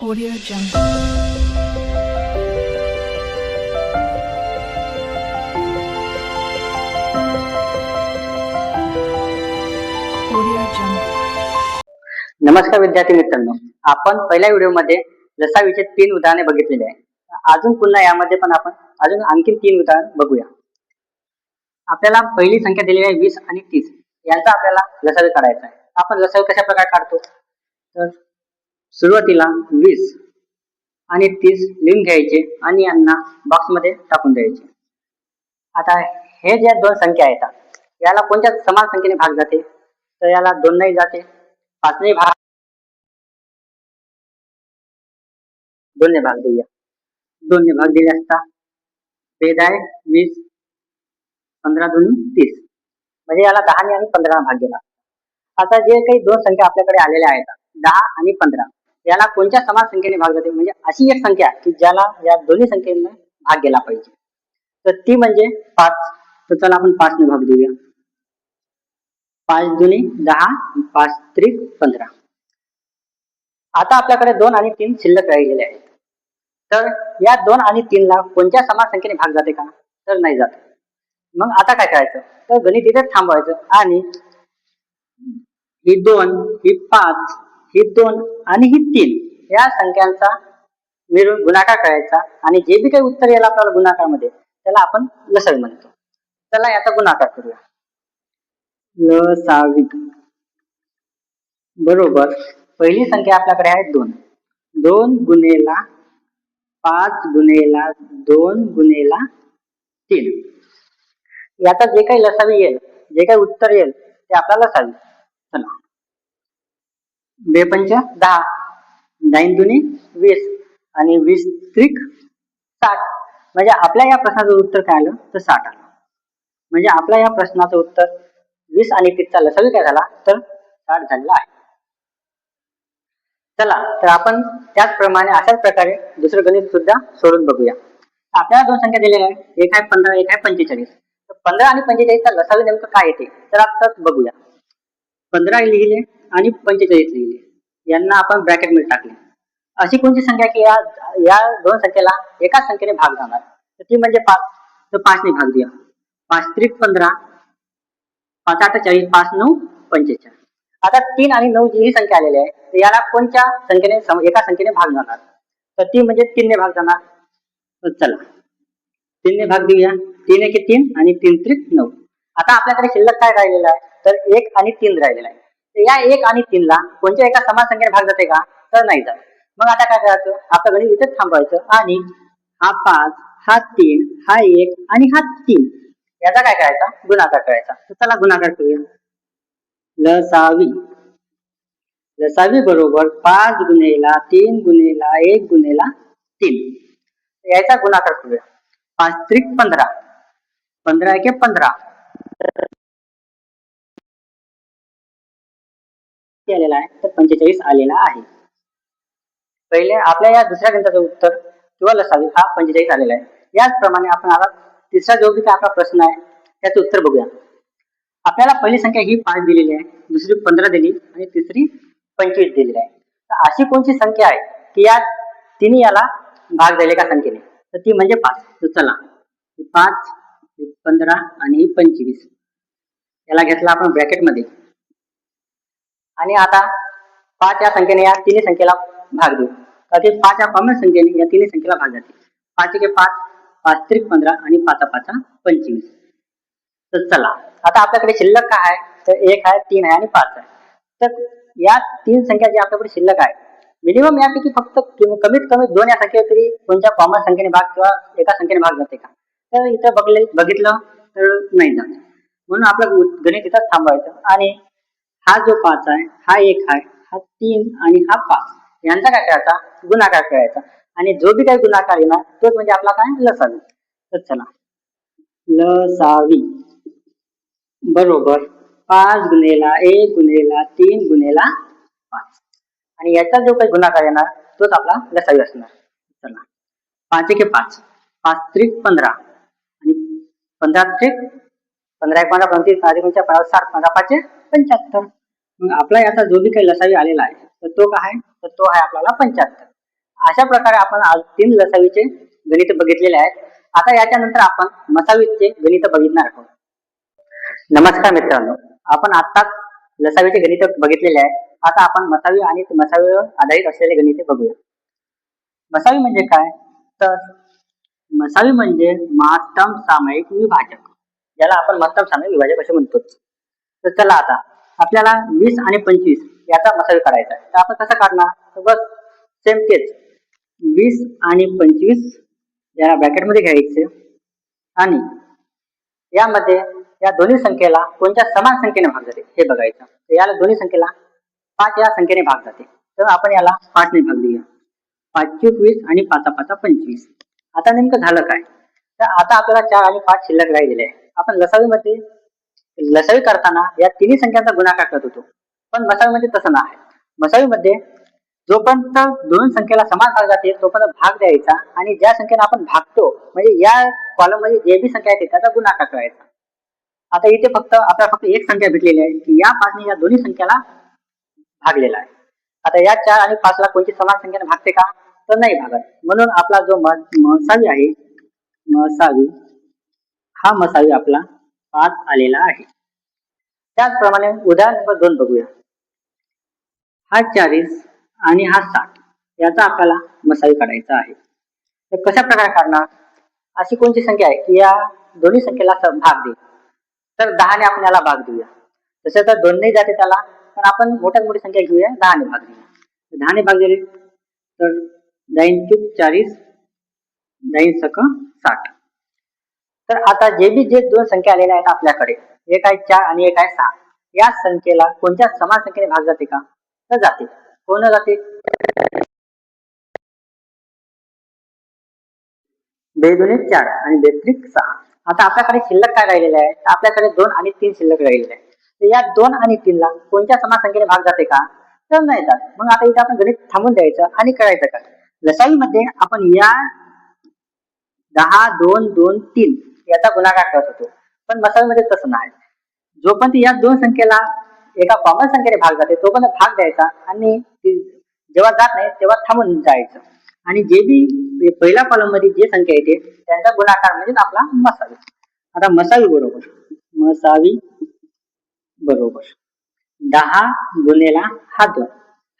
Audio Jungle. नमस्कार विद्यार्थी मित्रांनो. आपण पहिल्या व्हिडिओमध्ये लसावीचे तीन उदाहरणे बघितलेले आहे. अजून पुन्हा यामध्ये पण आपण अजून आणखी तीन उदाहरण बघूया. आपल्याला पहिली संख्या दिलेली आहे वीस आणि तीस. यांचा आपल्याला लसावी काढायचा आहे. आपण लसावी कशा प्रकारे काढतो? तर सुरुवातीला वीस आणि तीस लिहून घ्यायचे आणि यांना बॉक्समध्ये टाकून द्यायचे. आता हे ज्या दोन संख्या आहेत याला कोणत्या समान संख्येने भाग जाते? तर याला दोन नाही जाते पाच नाही भाग दोनने भाग देऊया दोनने भाग दिले असता भेद आहे वीस पंधरा दोन्ही तीस. म्हणजे याला दहाने आणि पंधरा भाग गेला आता जे काही दोन संख्या आपल्याकडे आलेल्या आहेत दहा आणि पंधरा याला कोणत्या समान संख्येने भाग जाते म्हणजे अशी एक संख्या की ज्याला या दोन्ही संख्येने भाग गेला पाहिजे. तर ती म्हणजे पाच. तर चला आपण पाचने भाग देऊया. पाच दोन्ही दहा पाच त्रिक पंधरा. आता आपल्याकडे दोन आणि तीन शिल्लक राहिलेले आहेत. तर या दोन आणि तीन ला कोणत्या समान संख्येने भाग जाते का? तर नाही जात. मग आता काय करायचं? तर गणित इथेच थांबवायचं आणि ही दोन ही पाच ही दोन आणि ही तीन या संख्यांचा मिळून गुणाकार करायचा आणि जे बी काही उत्तर येईल आपल्याला गुणाकारमध्ये त्याला आपण लसावी म्हणतो. चला याचा गुणाकार करूया. लसावी बरोबर. पहिली संख्या आपल्याकडे आहे दोन. दोन गुणेला पाच गुणेला दोन गुणेला तीन. याचा जे काही लसावी येईल जे काही उत्तर येईल ते आपल्याला लसावी. चला. बेपंच दहा. नाईन दुनी वीस. आणि वीस त्रिक साठ. म्हणजे आपल्या या प्रश्नाचं उत्तर काय आलं? तर साठ आलं. म्हणजे आपल्या या प्रश्नाचं उत्तर वीस आणि तीसचा लसावी काय झाला? तर साठ झालेला आहे. चला तर आपण त्याचप्रमाणे अशाच प्रकारे दुसरं गणित सुद्धा सोडून बघूया. आपल्याला दोन संख्या दिलेल्या आहेत. एक आहे पंधरा एक आहे पंचेचाळीस. तर पंधरा आणि पंचेचाळीसचा लसावी नेमकं काय येते तर आता बघूया. पंधरा लिहिले. आणि पंचेचाळीस लिहिले. यांना आपण ब्रॅकेटमध्ये टाकले. अशी कोणती संख्या की या या दोन संख्येला एकाच संख्येने भाग जाणार तर ती म्हणजे पाच तर पाचने भाग द्या पाच त्रिक पंधरा पाच आठ चाळीस पाच नऊ पंचेचाळीस. आता तीन आणि नऊ जी ही संख्या आलेली आहे तर याला कोणत्या संख्येने एका संख्येने भाग जाणार तर ती म्हणजे तीनने भाग जाणार. चला. तीनने भाग देऊया. तीन एक तीन आणि तीन त्रिक नऊ. आता आपल्याकडे शिल्लक काय राहिलेलं आहे? तर एक आणि तीन राहिलेला आहे. या एक आणि तीन ला कोणत्या एका समान संख्येने भाग जाते का? तर नाही जात. मग आता काय करायचं? आपलं गणित इथेच थांबवायचं आणि हा पाच हा तीन हा एक आणि हा तीन. याचा काय करायचा? गुणाकार करायचा. तर चला गुणाकार करूया. लसावी. लसावी बरोबर पाच गुणेला तीन गुणेला एक गुणेला तीन. याचा गुणाकार करूया. पाच त्रिक पंधरा. पंधरा एके पंधरा. किती आलेला आहे तर पंचेचाळीस आलेला आहे. पहिले आपल्या या दुसऱ्या गणिताचं उत्तर किंवा लसावी हा पंचेचाळीस आलेला आहे. याचप्रमाणे आपण आता तिसरा जो बी आपला प्रश्न आहे त्याचं उत्तर बघूया. आपल्याला पहिली संख्या ही पाच दिलेली आहे दुसरी पंधरा दिली आणि तिसरी पंचवीस दिलेली आहे. तर अशी कोणती संख्या आहे की या तिन्ही याला भाग झाले का संख्येने? तर ती म्हणजे पाच. तर चला पाच पंधरा आणि पंचवीस. याला घेतला आपण ब्रॅकेटमध्ये. आणि आता पाच या संख्येने या तिन्ही संख्येला भाग देऊ. कधी पाच या कॉमन संख्येने या तिन्ही संख्येला भाग जाते पाच एके पाच पाच त्रिक पंधरा आणि पाचा पाचा पंचवीस. तर चला आता आपल्याकडे शिल्लक काय आहे? तर एक आहे तीन आहे आणि पाच आहे. तर या तीन संख्या जी आपल्याकडे शिल्लक आहे मिनिमम यापैकी फक्त कमीत कमी दोन या संख्ये तरी कोणत्या कॉमन संख्येने भाग किंवा एका संख्येने भाग जाते का? तर इथं बघले बघितलं तर नाही जात. म्हणून आपलं गणित इथं थांबवायचं आणि हा जो पाच आहे हा एक आहे हा तीन आणि हा पाच. यांचा काय करायचा? गुणाकार करायचा. आणि जो बी काही गुणाकार येणार तोच म्हणजे आपला काय? लसावी. तर चला. लसावी. बरोबर. पाच गुणेला एक गुणेला तीन गुणेला पाच. आणि याचा जो काही गुणाकार येणार तोच आपला लसावी असणार. चला. पाच एके पाच. पाच त्रिक पंधरा. आणि पंधरा त्रिक पंधरा एक पंधरा पंचवीस पंधरा पंधरा साठ पंधरा पाचशे पंच्याहत्तर. मग आपला याचा जो बी काही लसावी आलेला आहे तर तो काय आहे? तर तो आहे आपल्याला पंच्याहत्तर. अशा प्रकारे आपण आज तीन लसावीचे गणित बघितलेले आहेत. आता याच्यानंतर आपण मसावीचे गणित बघितणार आहोत. नमस्कार मित्रांनो आपण आत्ताच लसावीचे गणित बघितलेले आहे. आता आपण मसावी आणि मसावीवर आधारित असलेले गणिते बघूया. मसावी म्हणजे काय? तर मसावी म्हणजे महत्तम सामायिक विभाजक. ज्याला आपण महत्तम सामायिक विभाजक असे म्हणतो. तर चला आता आपल्याला वीस आणि पंचवीस याचा मसाज करायचा आहे. तर आपण कसा काढणार? तर बस सेम तेच वीस आणि पंचवीस या ब्रॅकेटमध्ये घ्यायचे. आणि यामध्ये या दोन्ही संख्येला कोणत्या समान संख्येने भाग जाते हे बघायचं. तर याला दोन्ही संख्येला पाच या संख्येने भाग जाते. तर आपण याला पाचने भाग देऊया. पाचशे वीस आणि पाचा पाचा पंचवीस. आता नेमकं झालं काय? तर आता आपल्याला चार आणि पाच शिल्लक राहिलेले आहे. आपण लसावीमध्ये लसावी करताना या तिन्ही संख्यांचा गुणाकार करत होतो. पण मसावीमध्ये म्हणजे तसं नाही. मसावीमध्ये जोपर्यंत दोन संख्येला समान भाग जाते तोपर्यंत भाग द्यायचा आणि ज्या संख्येने आपण भागतो म्हणजे या कॉलममध्ये जे बी संख्या येते त्याचा गुणाकार करायचा. आता इथे फक्त आपल्याला फक्त एक संख्या भेटलेली आहे की या पाचने या दोन्ही संख्याला भागलेला आहे. आता या चार आणि पाच ला कोणती समान संख्येने भागते का? तर नाही भागत. म्हणून आपला जो मसावी आहे मसावी हा मसावी आपला पाच आलेला आहे. त्याचप्रमाणे उदाहरण नंबर दोन बघूया. हा चाळीस आणि हा साठ याचा आपल्याला मसावी काढायचा आहे. तर कशा प्रकारे काढणार? अशी कोणती संख्या आहे? की या दोन्ही संख्येला भाग दे तर दहाने आपण याला भाग देऊया. तसे तर दोन नाही जाते त्याला पण आपण मोठ्यात मोठी संख्या घेऊया दहाने भाग देऊया. तर दहाने भाग दिले. तर दाईन चूक चाळीस दाईन सक साठ. तर आता जे बी जे दोन संख्या आलेल्या आहेत आपल्याकडे एक आहे चार आणि एक आहे सहा या संख्येला कोणत्या समान संख्येने भाग जाते का? तर जाते. कोण जाते? बेदोने चार आणि बेत्रिक सहा. आता आपल्याकडे शिल्लक काय राहिलेले आहे? तर आपल्याकडे दोन आणि तीन शिल्लक राहिलेले आहे तर या दोन आणि तीनला कोणत्या समान संख्येने भाग जाते का? तर नाही जात. मग आता इथे आपण गणित थांबून द्यायचं आणि करायचं का लसाईमध्ये आपण या दहा दोन दोन तीन याचा गुणाकार करत होतो. पण मसालमध्ये तसं नाही. जोपर्यंत या दोन संख्येला एका कॉमन संख्येने भाग जाते तोपर्यंत भाग द्यायचा आणि जेव्हा जात नाही तेव्हा थांबून जायचं. आणि जे बी पहिल्या कॉलममध्ये जे संख्या येते त्यांचा गुणाकार म्हणजे आपला मसावी आता मसावी बरोबर. मसावी बरोबर. दहा गुन्हेला हा दोन.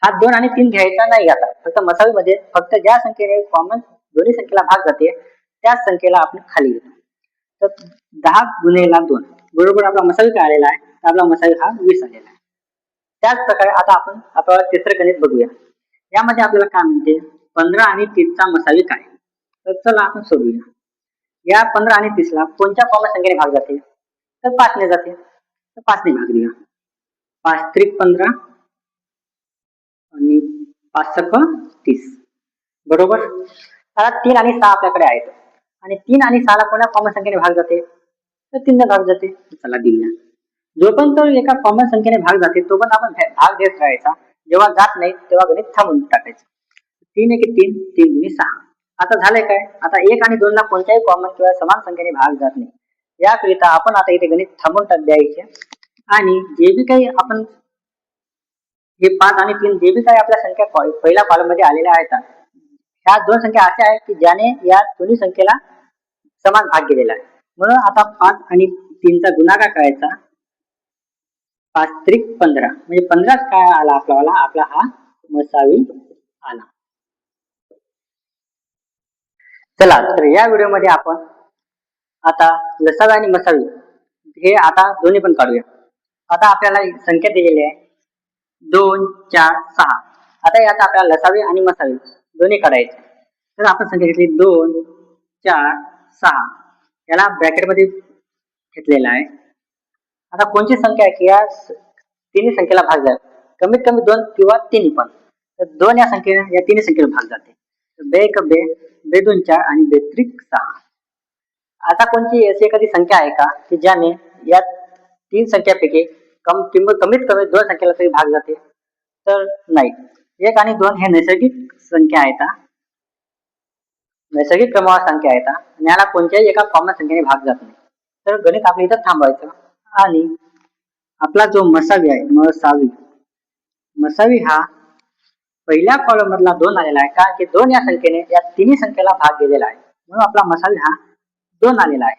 हा दोन आणि तीन घ्यायचा नाही आता. फक्त मसावीमध्ये फक्त ज्या संख्येने कॉमन दोन्ही संख्येला भाग जाते त्याच संख्येला आपण खाली घेतो. तर दहा गुन्हेला दोन. बरोबर आपला मसावी काय आलेला आहे. तर आपला मसावी हा वीस आलेला आहे. त्याच प्रकारे आता आपण आपल्याला तिसरं गणित बघूया. यामध्ये आपल्याला काय म्हणते पंधरा आणि तीसचा मसावी काय तर चला आपण सोडूया. या पंधरा आणि तीसला कोणत्या कॉमन संख्येने भाग जाते? तर पाचने जाते. तर पाचने भाग देऊया पाच त्रिक पंधरा आणि पाच सक तीस. बरोबर? आता तीन आणि सहा आपल्याकडे आहेत. आणि तीन आणि सहाला कोणा कॉमन संख्येने भाग जाते. तर तीनने भाग जाते. चला देऊया जोपर्यंत एका कॉमन संख्येने भाग जाते तोपर्यंत आपण भाग देत राहायचा. जेव्हा जात नाही तेव्हा गणित थांबून टाकायचं. तीन एक तीन तीन दुनी सहा. आता झालंय काय? आता एक आणि दोन ला कोणत्याही कॉमन किंवा समान संख्येने भाग जात नाही. याकरिता आपण आता इथे गणित थांबून टाक द्यायचे. आणि जे बी काही आपण हे पाच आणि तीन जे बी काही आपल्या संख्या पहिल्या कॉलममध्ये आलेल्या आहेत ह्या दोन संख्या अशा आहेत की ज्याने या दोन्ही संख्येला समान भाग गेलेला आहे. म्हणून आता पाच आणि तीनचा गुणाकार करायचा. पाच त्रिक पंधरा. म्हणजे पंधराच काय आला आपल्याला? आपला हा मसावी आला. चला तर या व्हिडिओमध्ये आपण आता लसावी आणि मसावी हे आता दोन्ही पण काढूया. आता आपल्याला संख्या दिलेली आहे. दोन चार सहा. आता यात आपल्याला लसावी आणि मसावी दोन्ही काढायचे. तर आपण संख्या घेतली दोन चार सहा. याला ब्रॅकेटमध्ये घेतलेला आहे. आता कोणती संख्या आहे? की या तिन्ही संख्येला भाग जाईल कमीत कमी दोन किंवा तिन्ही पण. तर दोन या संख्येने या तिन्ही संख्येला भाग जाते. बे एक बे बे दोन चार आणि बेत्रिक सहा. आता कोणती अशी एखादी संख्या आहे का की ज्याने या तीन संख्यापैकी कम किंमत कमीत कमी दोन संख्येला तरी भाग जाते? तर नाही. एक आणि दोन हे नैसर्गिक संख्या आहेत का नैसर्गिक क्रमावर संख्या आहेत आणि याला कोणत्याही एका कॉमन संख्येने भाग जात नाही. तर गणित आपल्या इथं थांबवायचं. आणि आपला जो मसावी आहे मसावी. मसावी हा पहिल्या कॉलम मधला दोन आलेला आहे कारण की दोन या संख्येने या तिन्ही संख्येला भाग गेलेला आहे. म्हणून आपला मसावी हा दोन आलेला आहे.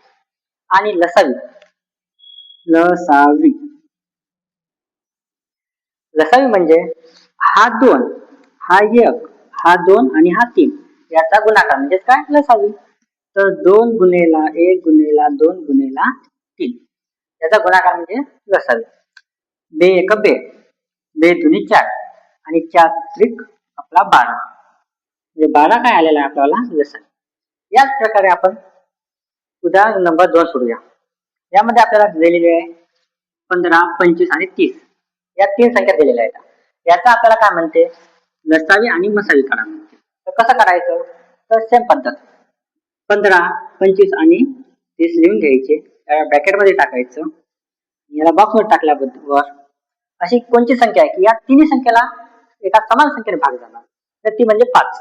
आणि लसावी. लसावी. लसावी म्हणजे हा दोन हा एक हा दोन आणि हा तीन. याचा गुणाकार म्हणजेच काय? लसावी तर दोन गुन्हेला एक गुन्हेला दोन गुन्हेला तीन. याचा गुणाकार म्हणजे लसावी बे एक बे. बे दुनी चार. आणि चार त्रिक आपला बारा. म्हणजे बारा काय आलेला आहे आपल्याला? लसावी याच प्रकारे आपण उदाहरण नंबर दोन सोडूया. यामध्ये आपल्याला दिलेले आहे पंधरा पंचवीस आणि तीस. या तीन संख्या दिलेल्या आहेत. याचा आपल्याला काय म्हणते? लसावी आणि मसावी काढा. तर कसं करायचं? तर सेम पद्धत. पंधरा पंचवीस आणि तीस लिहून घ्यायचे. ब्रॅकेटमध्ये टाकायचं. याला बॉक्समध्ये टाकल्याबद्दल अशी कोणती संख्या आहे की या तिन्ही संख्येला एका समान संख्येने भाग झाला तर ती म्हणजे पाच.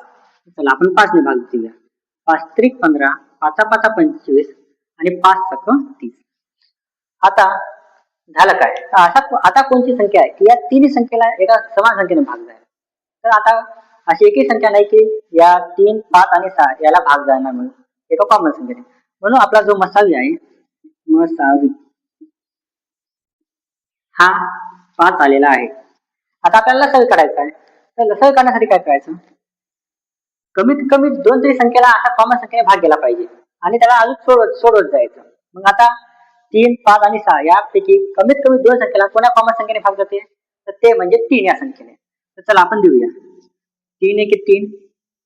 चला आपण पाचने भाग देऊया पाच त्रिक पंधरा पाचा पाचा पंचवीस आणि पाच सक तीस. आता झालं काय? तर असा आता कोणती संख्या आहे की या तिन्ही संख्येला एका समान संख्येने भाग झाला तर आता अशी एकही संख्या नाही की या तीन पाच आणि सहा याला भाग जाणार म्हणून. एका कॉमन संख्येने म्हणून आपला जो मसावी आहे मसावी हा पाच आलेला आहे. आता आपल्याला लसावी काढायचा आहे. तर लसावी काढण्यासाठी काय करायचं? कमीत कमी दोन तरी संख्येला अशा कॉमन संख्येने भाग गेला पाहिजे. आणि त्याला अजून सोडवत सोडवत जायचं. मग आता तीन पाच आणि सहा यापैकी कमीत कमी दोन संख्येला कोणा कॉमन संख्येने भाग जाते? तर ते म्हणजे तीन या संख्येने. तर चला आपण देऊया. तीन एक तीन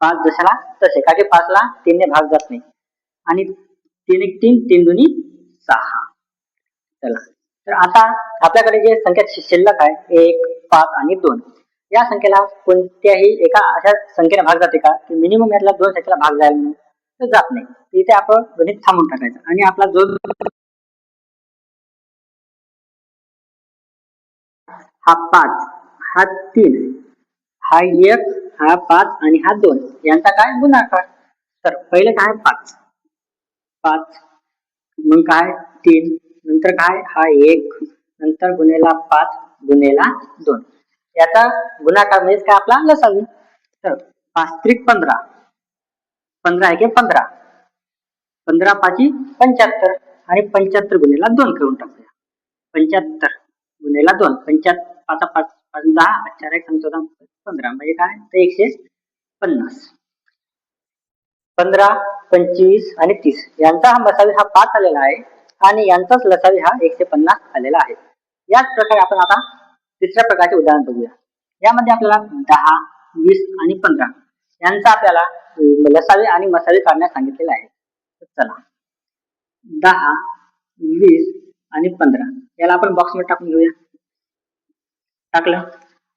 पाच जशाला तसे. कारण की पाचला तीनने भाग जात नाही. आणि तीन एक तीन तीन दोन्ही सहा. चला. तर आता आपल्याकडे जे संख्या शिल्लक आहे एक पाच आणि दोन. या संख्येला कोणत्याही एका अशा संख्येने भाग जाते का? की मिनिमम यातला दोन संख्येला भाग जायला म्हणून तर जात नाही. इथे आपण गणित थांबून टाकायचं. आणि आपला जो हा पाच हा तीन हा एक हा पाच आणि हा दोन. यांचा काय गुणाकार? तर पहिले काय? पाच. पाच. मग काय? तीन. नंतर काय? हा एक. नंतर गुन्हेला पाच गुन्हेला दोन. याचा गुणाकार म्हणजे काय आपला? लसावी तर पाच त्रिक पंधरा पंधरा की पंधरा. पंधरा पाची पंच्याहत्तर. आणि पंच्याहत्तर गुन्हेला दोन करून टाकूया. पंच्याहत्तर. गुन्हेला दोन. पंच्याहत्तर. पाच पाच पाच दहा. चार एक चौदा पंधरा म्हणजे काय? तर एकशे पन्नास. पंधरा पंचवीस आणि तीस. यांचा हा मसावी हा पाच आलेला आहे आणि यांचाच लसावी हा एकशे पन्नास आलेला आहे. याच प्रकारे आपण आता तिसऱ्या प्रकारचे उदाहरण बघूया. यामध्ये आपल्याला दहा वीस आणि पंधरा यांचा आपल्याला लसावी आणि मसावी काढण्यास सांगितलेला आहे. चला. दहा वीस आणि पंधरा. याला आपण बॉक्समध्ये टाकून घेऊया. टाकलं?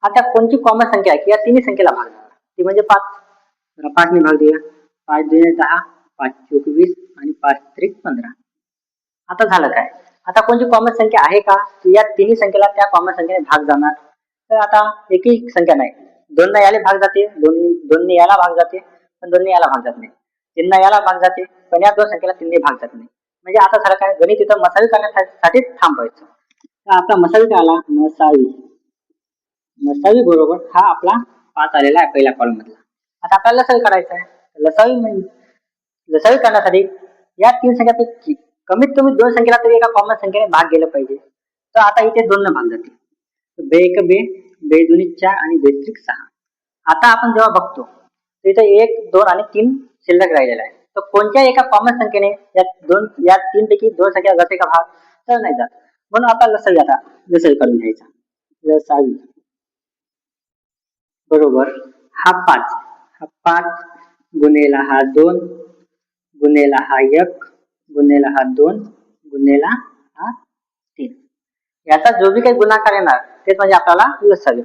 आता कोणती कॉमन संख्या आहे? की या तिन्ही संख्येला भाग द्यावा ती म्हणजे पाच. जरा भाग देऊया. पाच दुने दहा पाच चौक वीस आणि पाच त्रिक पंधरा. आता झालं काय? आता कोणती कॉमन संख्या आहे का? की या तिन्ही संख्येला त्या कॉमन संख्येने भाग जाणार. तर आता एकही संख्या नाही. दोन याला भाग जाते दोन दोन्ही याला भाग जाते पण दोन्ही याला भाग जात नाही. तीन याला भाग जाते पण या दोन संख्येला तिन्ही भाग जात नाही. म्हणजे आता झालं काय? गणित इथं मसावी करण्यासाठी थांबवायचं. तर आपला मसावी काय आला मसावी. लसावी बरोबर हा आपला पाच आलेला आहे पहिल्या कॉलम मधला. आता आपल्याला लसावी करायचा आहे लसावी म्हणजे लसावी करण्यासाठी या तीन संख्यापैकी कमीत कमी दोन संख्येला तरी एका कॉमन संख्येने भाग गेला पाहिजे. तर आता इथे दोन भाग जाते बे एक बे बे दोन्ही चार आणि बे त्रिक सहा. आता आपण जेव्हा बघतो तर इथे एक दोन आणि तीन शिल्लक राहिलेला आहे. तर कोणत्या एका कॉमन संख्येने या दोन या तीन पैकी दोन संख्या जाते का भाग तर नाही जात. म्हणून आता लसावी आता लसावी करून घ्यायचा. लसावी. बरोबर? हा पाच. हा पाच गुन्हेला हा दोन गुन्हेला हा एक गुन्हेला हा दोन गुन्हेला हा तीन. याचा जो बी काही गुणाकार येणार तेच म्हणजे आपल्याला लसावी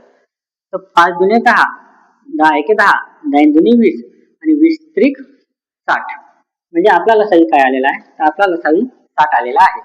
तर पाच दुने दहा दहा एके दहा दहा दुने वीस आणि वीस त्रिक साठ. म्हणजे आपला लसावी काय आलेला आहे? तर आपला लसावी साठ आलेला आहे.